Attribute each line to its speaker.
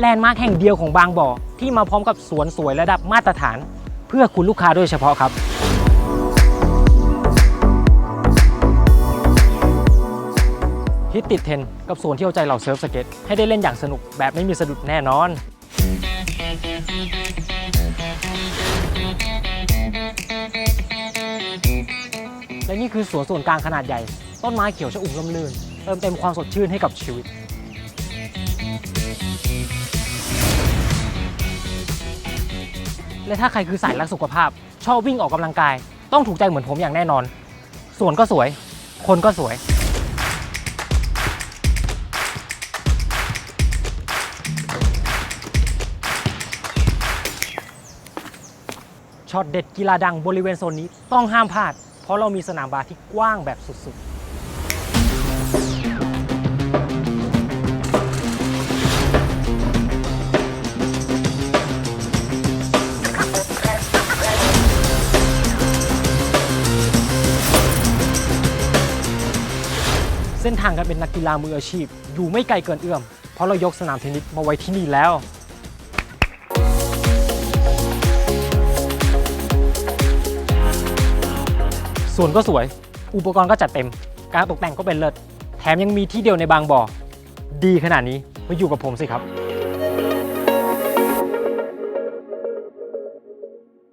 Speaker 1: แลนด์มาร์คแห่งเดียวของบางบ่อ ที่มาพร้อมกับสวนสวยระดับมาตรฐาน เพื่อคุณลูกค้าโดยเฉพาะครับ ฮิตติดเทนกับสวนที่เอาใจเหล่าเซิร์ฟสเก็ตให้ได้เล่นอย่างสนุกแบบไม่มีสะดุดแน่นอนและนี่คือสวนส่วนกลางขนาดใหญ่ ต้นไม้เขียวชอุ่มลมลื่นเติมเต็มความสดชื่นให้กับชีวิต และถ้าใครคือสายรักสุขภาพ ชอบวิ่งออกกำลังกาย ต้องถูกใจเหมือนผมอย่างแน่นอน สวนก็สวย คนก็สวย ช็อตเด็ดกีฬาดังบริเวณโซนนี้ต้องห้ามพลาด เพราะเรามีสนามบาสที่กว้างแบบสุดๆ เส้นทางการเป็นนักกีฬามืออาชีพ อยู่ไม่ไกลเกินเอื้อม เพราะเรายกสนามเทนนิสมาไว้ที่นี่แล้วส่วนก็สวย อุปกรณ์ก็จัดเต็ม การตกแต่งก็เป็นเลิศ แถมยังมีที่เดียวในบางบ่อ ดีขนาดนี้มาอยู่กับผมสิครับ